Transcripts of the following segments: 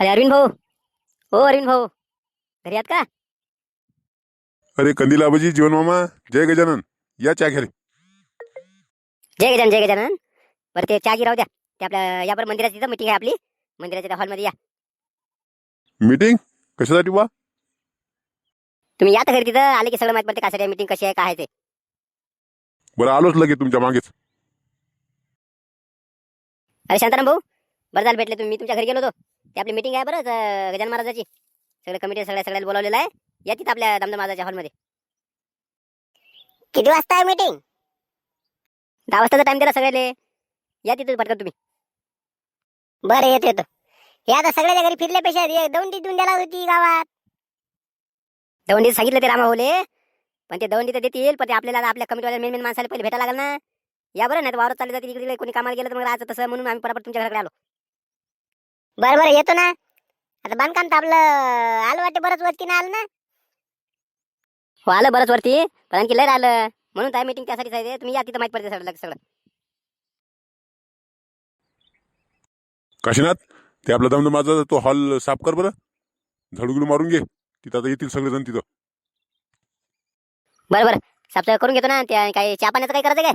अरे अरविंद भाऊ हो अरविंद भाऊ घरी आहात का? अरे कंदील आबाजी जीवन मामा जय गजानन या चहा घ्या रे. जय गजानन जय गजानन. बरं ते चहा राहू द्या. ते आपल्या यावर मंदिराची तिथं मिटिंग आहे आपली. मंदिराच्या हॉलमध्ये या. मीटिंग कशासाठी बा तुम्ही या तर घरी तिथं आले की सगळं माहित पडते काय मिटिंग कशी आहे काय आहे ते. बरं आलोच लगे तुमच्या मागेच. अरे शांताराम भाऊ बरं झालं भेटले तुम्ही. मी तुमच्या घरी गेलो होतो. ते आपली मिटिंग आहे बरं अं, गजानन महाराजाची. सगळं कमिटी सगळ्या सगळ्याला बोलावलेलं आहे. या तिथं आपल्या दामदार महाराजाच्या हॉलमध्ये किती वाजता आहे मिटिंग दहा वाजताचा टाइम दिला सगळ्याले. या तिथं पटकन तुम्ही. बरं येतो येतो. हे आता सगळ्याच्या घरी फिरल्यापेक्षा दौंडी देऊन द्यायला होती गावात. दौंडी सांगितलं ते रामा होले पण ते दौंडी तर देतील पण ते आपल्याला आपल्या कमिटीवाल्या मेन मेन माणसाला पहिले भेटायला लागल ना. या बरं नाही तर वावरात चालले जातील इकडे तिकडे कोणी कामाला गेलं तर मग राहायचं तसं म्हणून आम्ही पटापट तुमच्या घराकडे आलो. बरं बरं येतो ना. आता बांधकाम तर आपलं आलं वाटते बरंच वरती ना आलं ना. हो आलं बरंच वरती पण आणखी लय आलं म्हणून काय मीटिंग त्यासाठीच आहे. तुम्ही या तिथं माहीत पडते सगळं सगळं. काशीनाथ ते आपला दमदम माझा तो हॉल साफ कर बरं. झाडूगिडू मारून घे. तिथं आता येतील सगळेजण तिथं. बरं बरं. साफसफाई करून घेतो ना. त्या काय चहा पाण्याचं काय करायचं काय?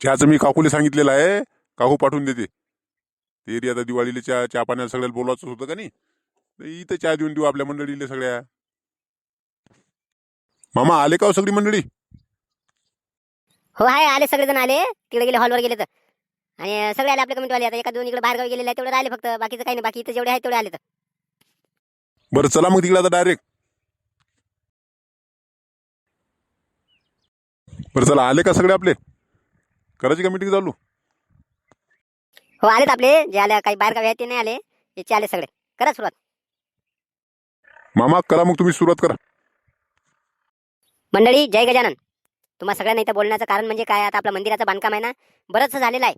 चहाचं मी काकूला सांगितलेलं आहे. काकू पाठवून देते. ते एरिया आता दिवाळीला चहा चहा पाण्याला सगळ्याला बोलायचं होतं का नाही? तर इथं चहा देऊन देऊ आपल्या मंडळीला सगळ्या. मामा आले का हो सगळी मंडळी? हो आहे आले सगळेजण आले. तिकडे गेले हॉलवर गेले तर. आणि सगळे आले आपल्या कमिटीवाले आता एका दोन इकडे बाहेर गावी गेलेले आहे तेवढे राहिले फक्त. बाकीचं काही नाही बाकी इथं जेवढे आहेत तेवढे आले तर. बरं चला मग तिकडे आता डायरेक्ट बरं चला आले का सगळे आपले? करायची का मीटिंग चालू? हो आलेत आपले. जे आले काही बाहेर गावी आहेत ते नाही आले. याचे आले सगळे. करा सुरुवात. मामा करा मग तुम्ही सुरुवात करा. मंडळी जय गजानन. तुम्हा सगळ्यांना इथं बोलण्याचं कारण म्हणजे काय? आता आपलं मंदिराचं बांधकाम आहे ना बरंचसं झालेलं आहे.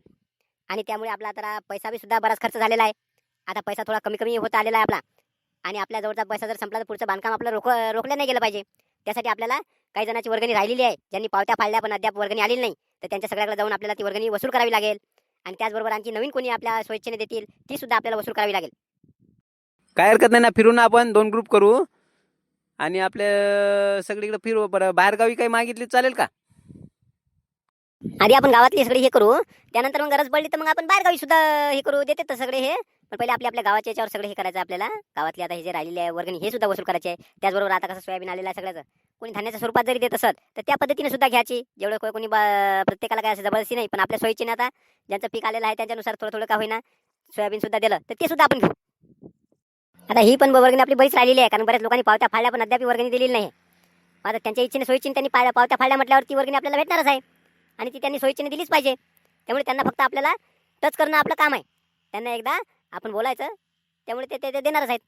आणि त्यामुळे आपला आता पैसा बी सुद्धा बराच खर्च झालेला आहे. आता पैसा थोडा कमी कमी होत आलेला आहे आपला. आणि आपल्या जवळचा पैसा जर संपला तर पुढचं बांधकाम आपलं रोख रोखलं नाही गेलं पाहिजे. त्यासाठी आपल्याला काही जणांची वर्गणी राहिलेली आहे. ज्यांनी पावत्या फाडल्या पण अद्याप वर्गणी आलेली नाही तर त्यांच्या सगळ्याकडे जाऊन आपल्याला ती वर्गणी वसूल करावी लागेल. आणि त्याचबरोबर आणखी नवीन कोणी आपल्या स्वेच्छेने देतील ती सुद्धा आपल्याला वसूल करावी लागेल. काय हरकत नाही ना फिरून आपण दोन ग्रुप करू. आणि आपल्या सगळीकडे फिरू बरं बाहेरगावी काही मागितली चालेल का? आधी आपण गावातली सगळी हे करू त्यानंतर मग गरज पडली तर मग आपण बाहेरगावी सुद्धा हे करू देते तर सगळे हे. पण पहिले आपल्या आपल्या गावाच्या याच्यावर सगळे हे करायचं आपल्याला. गावातली आता हे जे राहिलेले आहे वर्गणी हे सुद्धा वसूल करायचे आहे. त्याचबरोबर आता कसं सोयाबीन आलेलं आहे सगळ्याचं. कोणी धान्याच्या स्वरूपात जरी देत असत तर त्या पद्धतीने सुद्धा घ्यायची. जेवढं को- कोणी प्रत्येकाला काय असं जबरदस्ती नाही पण आपल्या सोयीचे आता. ज्यांचं पीक आलेलं आहे त्यांच्यानुसार थोडं थोडं का होईना सोयाबीन सुद्धा दिलं तर ते सुद्धा आपण घेऊ. आता ही पण वर्गणी आपली बरीच राहिलेली आहे कारण बऱ्याच लोकांनी पावत्या फाळल्या पण अद्याप वर्गणी दिलेली नाही. आता त्यांच्या इच्छेने सोयीची त्यांनी पा- पावत्या फाळल्या म्हटल्यावर ती वर्गणी आपल्याला भेटणारच आहे. आणि ती त्यांनी सोयीचीने दिलीच पाहिजे. त्यामुळे त्यांना फक्त आपल्याला टच करणं आपलं काम आहे. त्यांना एकदा आपण बोलायचं त्यामुळे ते- ते ते देणारच आहेत.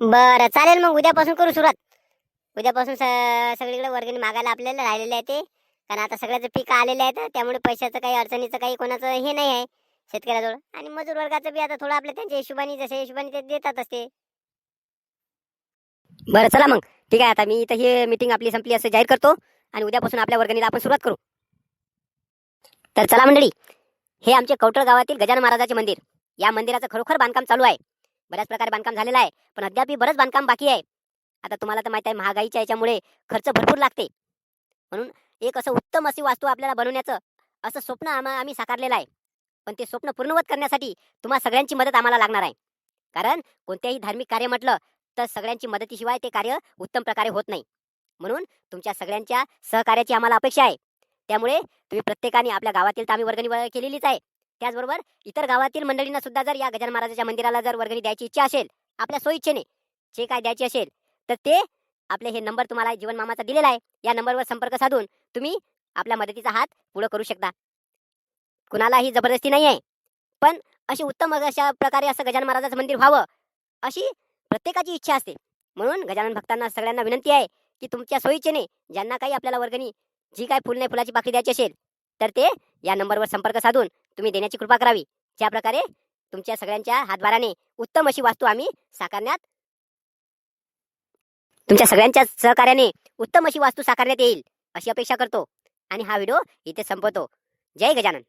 बरं चालेल मग उद्यापासून करू सुरुवात. उद्यापासून सगळीकडे वर्गणी मागायला आपल्याला राहिलेले आहे ते. कारण आता सगळ्याचं पीक आलेले आहेत त्यामुळे पैशाचं काही अडचणीचं काही कोणाचं हे नाही आहे शेतकऱ्याजवळ. आणि मजूर वर्गाचं बी आता थोडं आपल्या त्यांच्या हिशोबाने जसे हिशोबाने ते देतात असते. बरं चला मग. ठीक आहे आता मी इथं ही मीटिंग आपली संपली असं जाहीर करतो. आणि उद्यापासून आपल्या वर्गणीला आपण सुरुवात करू. तर चला मंडळी हे आमचे कवटळ गावातील गजानन महाराजाचे मंदिर. या मंदिराचं खरोखर बांधकाम चालू आहे. बऱ्याच प्रकारे बांधकाम झालेलं आहे. पण अद्यापही बरंच बांधकाम बाकी आहे. आता तुम्हाला तर माहीत आहे महागाईच्या याच्यामुळे खर्च भरपूर लागते. म्हणून एक असं उत्तम अशी वास्तू आपल्याला बनवण्याचं असं स्वप्न आम्हा आम्ही साकारलेलं आहे. पण ते स्वप्न पूर्णवत करण्यासाठी तुम्हा सगळ्यांची मदत आम्हाला लागणार आहे. कारण कोणत्याही धार्मिक कार्य म्हटलं तर सगळ्यांची मदतीशिवाय ते कार्य उत्तम प्रकारे होत नाही. म्हणून तुमच्या सगळ्यांच्या सहकार्याची आम्हाला अपेक्षा आहे. त्यामुळे तुम्ही प्रत्येकाने आपल्या गावातील तामी वर्गणी केलेलीच आहे. त्याचबरोबर इतर गावातील मंडळींना सुद्धा जर या गजान महाराजाच्या मंदिराला जर वर्गणी द्यायची इच्छा असेल आपल्या सोयीच्छेने जे काय द्यायची असेल तर ते आपले हे नंबर तुम्हाला जीवन मामाचा दिलेला आहे. या नंबरवर संपर्क साधून तुम्ही आपल्या मदतीचा हात पुढं करू शकता. कुणालाही जबरदस्ती नाही आहे. पण अशी उत्तम अशा प्रकारे असं गजानन महाराजाचं मंदिर व्हावं अशी प्रत्येकाची इच्छा असते. म्हणून गजानन भक्तांना सगळ्यांना विनंती आहे की तुमच्या सोयीचेने ज्यांना काही आपल्याला वर्गणी जी काय फुल नाही फुलाची पाकळी द्यायची असेल तर ते या नंबरवर संपर्क साधून तुम्ही देण्याची कृपा करावी. ज्या प्रकारे तुमच्या सगळ्यांच्या हातभाराने उत्तम अशी वास्तू आम्ही साकारण्यात तुमच्या सगळ्यांच्या सहकार्याने उत्तम अशी वास्तू साकारण्यात येईल अशी अपेक्षा करतो. आणि हा व्हिडिओ इथे संपवतो. जय गजानन.